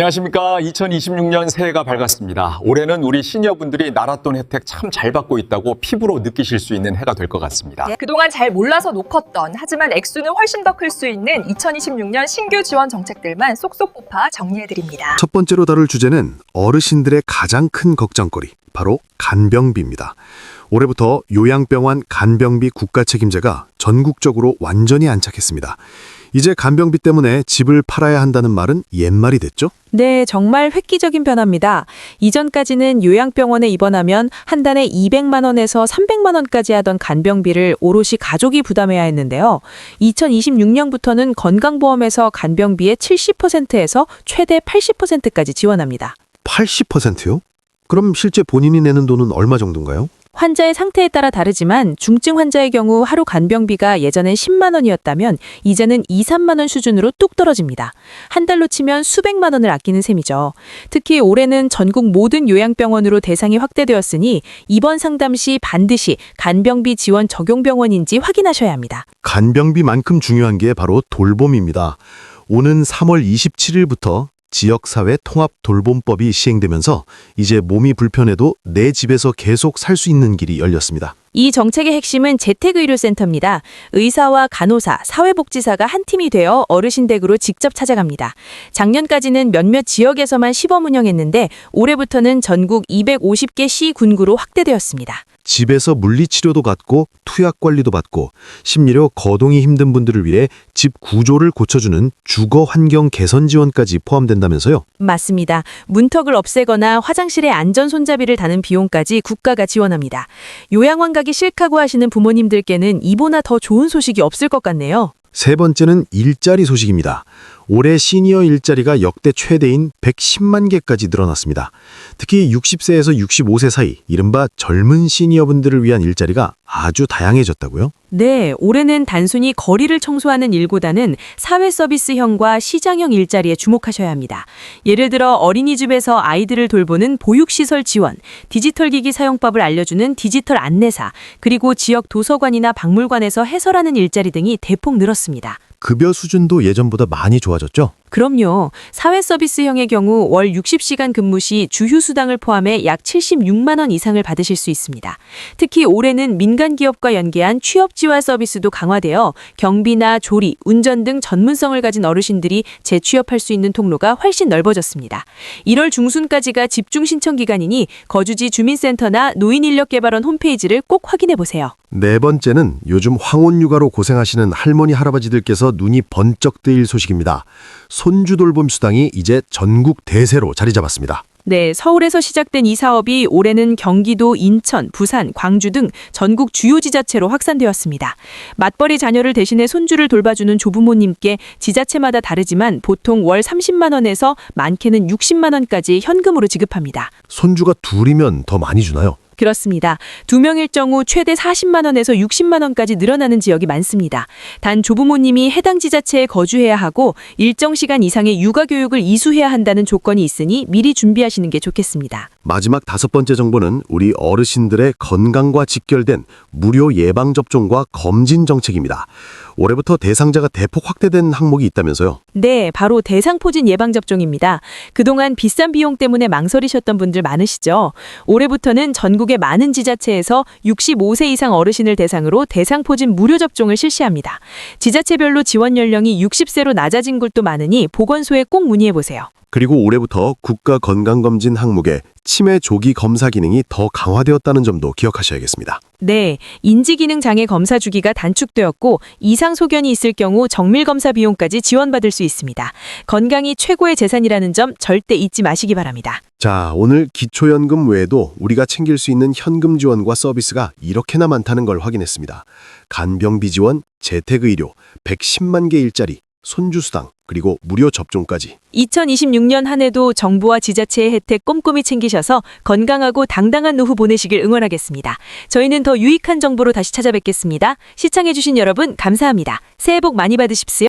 안녕하십니까. 2026년 새해가 밝았습니다. 올해는 우리 시니어분들이 나랏돈 혜택 참 잘 받고 있다고 피부로 느끼실 수 있는 해가 될 것 같습니다. 네, 그동안 잘 몰라서 놓컸던 하지만 액수는 훨씬 더 클 수 있는 2026년 신규 지원 정책들만 쏙쏙 뽑아 정리해드립니다. 첫 번째로 다룰 주제는 어르신들의 가장 큰 걱정거리, 바로 간병비입니다. 올해부터 요양병원 간병비 국가 책임제가 전국적으로 완전히 안착했습니다. 이제 간병비 때문에 집을 팔아야 한다는 말은 옛말이 됐죠? 네, 정말 획기적인 변화입니다. 이전까지는 요양병원에 입원하면 한 달에 200만 원에서 300만 원까지 하던 간병비를 오롯이 가족이 부담해야 했는데요. 2026년부터는 건강보험에서 간병비의 70%에서 최대 80%까지 지원합니다. 80%요? 그럼 실제 본인이 내는 돈은 얼마 정도인가요? 환자의 상태에 따라 다르지만 중증 환자의 경우 하루 간병비가 예전엔 10만 원이었다면 이제는 2, 3만 원 수준으로 뚝 떨어집니다. 한 달로 치면 수백만 원을 아끼는 셈이죠. 특히 올해는 전국 모든 요양병원으로 대상이 확대되었으니 입원 상담 시 반드시 간병비 지원 적용 병원인지 확인하셔야 합니다. 간병비만큼 중요한 게 바로 돌봄입니다. 오는 3월 27일부터 지역사회 통합 돌봄법이 시행되면서 이제 몸이 불편해도 내 집에서 계속 살 수 있는 길이 열렸습니다. 이 정책의 핵심은 재택의료센터입니다. 의사와 간호사, 사회복지사가 한 팀이 되어 어르신 댁으로 직접 찾아갑니다. 작년까지는 몇몇 지역에서만 시범 운영했는데 올해부터는 전국 250개 시 군구로 확대되었습니다. 집에서 물리치료도 받고 투약 관리도 받고 심리로 거동이 힘든 분들을 위해 집 구조를 고쳐주는 주거 환경 개선 지원까지 포함된다면서요. 맞습니다. 문턱을 없애거나 화장실에 안전 손잡이를 다는 비용까지 국가가 지원합니다. 요양원 가기 싫다고 하시는 부모님들께는 이보나 더 좋은 소식이 없을 것 같네요. 세 번째는 일자리 소식입니다. 올해 시니어 일자리가 역대 최대인 110만 개까지 늘어났습니다. 특히 60세에서 65세 사이 이른바 젊은 시니어분들을 위한 일자리가 아주 다양해졌다고요? 네, 올해는 단순히 거리를 청소하는 일보다는 사회 서비스형과 시장형 일자리에 주목하셔야 합니다. 예를 들어 어린이집에서 아이들을 돌보는 보육시설 지원, 디지털 기기 사용법을 알려주는 디지털 안내사, 그리고 지역 도서관이나 박물관에서 해설하는 일자리 등이 대폭 늘었습니다. 급여 수준도 예전보다 많이 좋아졌죠? 그럼요. 사회 서비스형의 경우 월 60시간 근무 시 주휴수당을 포함해 약 76만 원 이상을 받으실 수 있습니다. 특히 올해는 민간 기업과 연계한 취업 지원 서비스도 강화되어 경비나 조리, 운전 등 전문성을 가진 어르신들이 재취업할 수 있는 통로가 훨씬 넓어졌습니다. 1월 중순까지가 집중 신청 기간이니 거주지 주민센터나 노인인력개발원 홈페이지를 꼭 확인해 보세요. 네 번째는 요즘 황혼 육아로 고생하시는 할머니 할아버지들께서 눈이 번쩍 뜨일 소식입니다. 손주 돌봄 수당이 이제 전국 대세로 자리 잡았습니다. 네, 서울에서 시작된 이 사업이 올해는 경기도, 인천, 부산, 광주 등 전국 주요 지자체로 확산되었습니다. 맞벌이 자녀를 대신해 손주를 돌봐주는 조부모님께 지자체마다 다르지만 보통 월 30만 원에서 많게는 60만 원까지 현금으로 지급합니다. 손주가 둘이면 더 많이 주나요? 그렇습니다. 두 명일 경우 최대 40만 원에서 60만 원까지 늘어나는 지역이 많습니다. 단 조부모님이 해당 지자체에 거주해야 하고 일정 시간 이상의 육아 교육을 이수해야 한다는 조건이 있으니 미리 준비하시는 게 좋겠습니다. 마지막 다섯 번째 정보는 우리 어르신들의 건강과 직결된 무료 예방접종과 검진 정책입니다. 올해부터 대상자가 대폭 확대된 항목이 있다면서요. 네, 바로 대상포진 예방접종입니다. 그동안 비싼 비용 때문에 망설이셨던 분들 많으시죠? 올해부터는 전국의 많은 지자체에서 65세 이상 어르신을 대상으로 대상포진 무료 접종을 실시합니다. 지자체별로 지원 연령이 60세로 낮아진 곳도 많으니 보건소에 꼭 문의해보세요. 그리고 올해부터 국가 건강검진 항목에 치매 조기 검사 기능이 더 강화되었다는 점도 기억하셔야겠습니다. 네, 인지기능 장애 검사 주기가 단축되었고 이상 소견이 있을 경우 정밀 검사 비용까지 지원받을 수 있습니다. 건강이 최고의 재산이라는 점 절대 잊지 마시기 바랍니다. 자, 오늘 기초연금 외에도 우리가 챙길 수 있는 현금 지원과 서비스가 이렇게나 많다는 걸 확인했습니다. 간병비 지원, 재택의료, 110만 개 일자리, 손주수당, 그리고 무료 접종까지 2026년 한 해도 정부와 지자체의 혜택 꼼꼼히 챙기셔서 건강하고 당당한 노후 보내시길 응원하겠습니다. 저희는 더 유익한 정보로 다시 찾아뵙겠습니다. 시청해주신 여러분 감사합니다. 새해 복 많이 받으십시오.